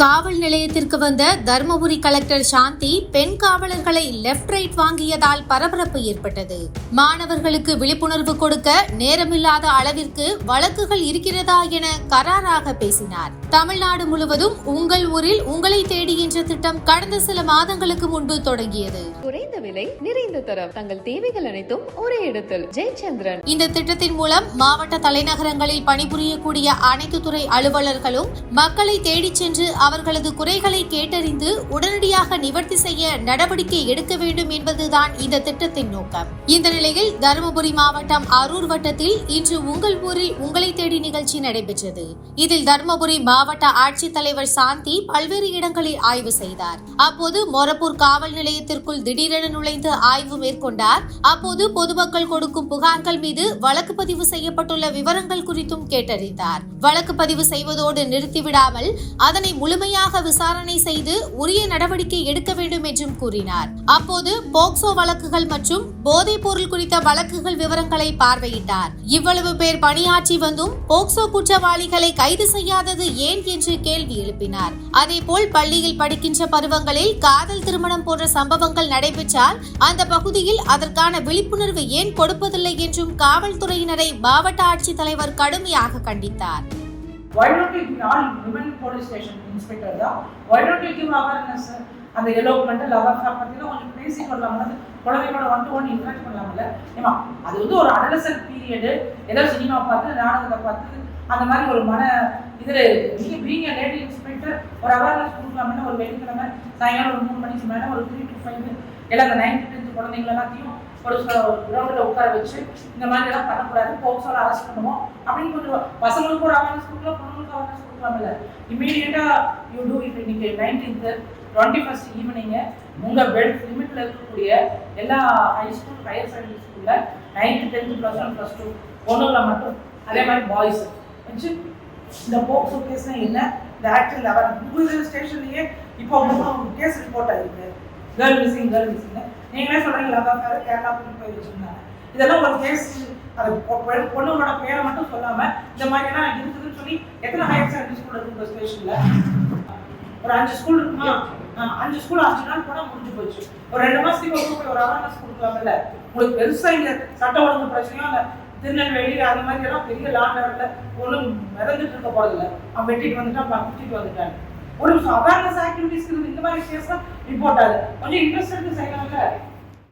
காவல் நிலையத்திற்கு வந்த தர்மபுரி கலெக்டர் சாந்தி பெண் காவலர்களை லெப்ட் ரைட் வாங்கியதால் பரபரப்பு ஏற்பட்டது. மாணவர்களுக்கு விழிப்புணர்வு கொடுக்க நேரமில்லாத அளவிற்கு வழக்குகள் இருக்கிறதா என கராராக பேசினார். தமிழ்நாடு முழுவதும் உங்கள் ஊரில் உங்களை தேடி என்ற திட்டம் கடந்த சில மாதங்களுக்கு முன்பு தொடங்கியது. குறைந்த விலை நிறைந்த தரம் தங்கள் தேவைகள் அனைத்தும் ஒரே இடத்தில். ஜெயச்சந்திரன். இந்த திட்டத்தின் மூலம் மாவட்ட தலைநகரங்களில் பணிபுரியக்கூடிய அனைத்து துறை அலுவலர்களும் மக்களை தேடிச் சென்று அவர்களது குறைகளை கேட்டறிந்து உடனடியாக நிவர்த்தி செய்ய நடவடிக்கை எடுக்க வேண்டும் என்பதுதான் இந்த திட்டத்தின் நோக்கம். இந்த நிலையில் தருமபுரி மாவட்டம் அரூர் வட்டத்தில் இன்று உங்கள் ஊரில் உங்களை தேடி நிகழ்ச்சி நடைபெற்றது. இதில் தருமபுரி மாவட்ட ஆட்சித்தலைவர் சாந்தி பல்வேறு இடங்களில் ஆய்வு செய்தார். அப்போது மொரப்பூர் காவல் நிலையத்திற்குள் திடீரென நுழைந்து ஆய்வு மேற்கொண்டார். அப்போது பொதுமக்கள் கொடுக்கும் புகார்கள் மீது வழக்கு பதிவு செய்யப்பட்டுள்ள விவரங்கள் குறித்தும் கேட்டறிந்தார். வழக்கு பதிவு செய்வதோடு நிறுத்திவிடாமல் அதனை முழு முழுமையாக விசாரணை செய்து உரிய நடவடிக்கை எடுக்க வேண்டும் என்றும் கூறினார். அப்போது போக்சோ வழக்குகள் மற்றும் போதைப் பொருள் குறித்த வழக்குகள் விவரங்களை பார்வையிட்டார். இவ்வளவு பேர் பணியாற்றி வந்தும் போக்சோ குற்றவாளிகளை கைது செய்யாதது ஏன் என்று கேள்வி எழுப்பினார். அதேபோல் பள்ளியில் படிக்கின்ற பருவங்களில் காதல் திருமணம் போன்ற சம்பவங்கள் நடைபெற்றால் அந்த பகுதியில் அதற்கான விழிப்புணர்வு ஏன் கொடுப்பதில்லை என்றும் காவல்துறையினரை மாவட்ட ஆட்சித்தலைவர் கடுமையாக கண்டித்தார். Why don't we all women police station? Inspector தான். Why don't you give awareness அந்த எலோப்மெண்ட் லவ் அஃபேர் பற்றிலாம் கொஞ்சம் பேசி கொள்ளலாம்ல குழந்தைகளோட ஒன் டு ஒன் இன்ட்ராக்ட் பண்ணலாம்ல ஏமா அது வந்து ஒரு அடலசன் பீரியடு ஏதோ சினிமா பார்த்து நாடகத்தை பார்த்து அந்த மாதிரி ஒரு மன இதில் இருக்குது நீங்கள் பீங் லேடி இன்ஸ்பெக்டர் ஒரு அவேர்னஸ் கொடுக்கலாம்னு ஒரு வெள்ளிக்கிழமை சாயங்காலம் ஒரு மூணு மணிக்கு மேலே ஒரு த்ரீ டு ஃபைவ் எல்லாம் அந்த நைன்த் டென்த் குழந்தைங்க எல்லாத்தையும் ஒரு கிரௌண்டில் உட்கார வச்சு இந்த மாதிரி எல்லாம் பண்ணக்கூடாது. போக்ஸோட அரெஸ்ட் பண்ணுவோம். அப்படின்னு கொஞ்சம் பசங்களுக்கு ஒரு அவேர்னஸ் கொடுக்கலாம் பொண்ணுங்களுக்கு அவேர்னஸ் கொடுக்கலாம்ல இமீடியட்டாக யூ டூ இட் இன்னைக்கு நைன்டீன்த்து டுவெண்ட்டி ஃபஸ்ட் ஈவினிங்கு உங்கள் பெல்ட் லிமிட்டில் இருக்கக்கூடிய எல்லா ஹை ஸ்கூல் ஹையர் செகண்டரி ஸ்கூலில் ninth tenth plus one plus two பொண்ணுங்களை மட்டும் அதே மாதிரி பாய்ஸ் வச்சு இந்த போக்சோ கேஸ்னால் என்ன? இந்த ஆக்சுவல் லெவன் கூகுள் ஸ்டேஷன்லேயே இப்போ மூணு கேஸ் ரிப்போர்ட் ஆகிருக்கு கேர்ள் மிஸ்ஸிங் கேர்ள் மிஸ்ஸிங் நீங்களே சொல்கிறீங்க லதாக்காரு கேரளா போய் வச்சுருந்தாங்க. இதெல்லாம் ஒரு கேஸ் அது பொ- பொண்ணுங்களோட பேரை மட்டும் சொல்லாமல் இந்த மாதிரியெல்லாம் இருக்குதுன்னு சொல்லி எத்தனை ஹையர் செகண்டரி ஸ்கூல் இருக்கு உங்கள் ஸ்டேஷனில் ஒரு அஞ்சு ஸ்கூல் இருக்குமா? அஞ்சு ஸ்கூல் அஞ்சு நாள் போனால் முடிஞ்சு போச்சு. ஒரு ரெண்டு மாதத்துக்கு ஒரு போய் ஒரு அவேர்னஸ் கொடுக்கலாம்ல. உங்களுக்கு பெருசாக இங்கே சட்ட ஒழுங்கு பிரச்சனையும் இல்லை திருநெல்வேலி அந்த மாதிரி எல்லாம் பெரிய லாண்ட் லெவலில் ஒன்றும் மிதந்துட்டு இருக்க போகிறதில்ல அவன் வெட்டிட்டு வந்துட்டான் பட்டிட்டு வந்துட்டான் ஒரு அவேர்னஸ் ஆக்டிவிட்டிஸ் இந்த மாதிரி விஷயம் ரிப்போர்ட் ஆகுது. கொஞ்சம் இன்ட்ரெஸ்ட் எடுத்து செய்யலாம்ல.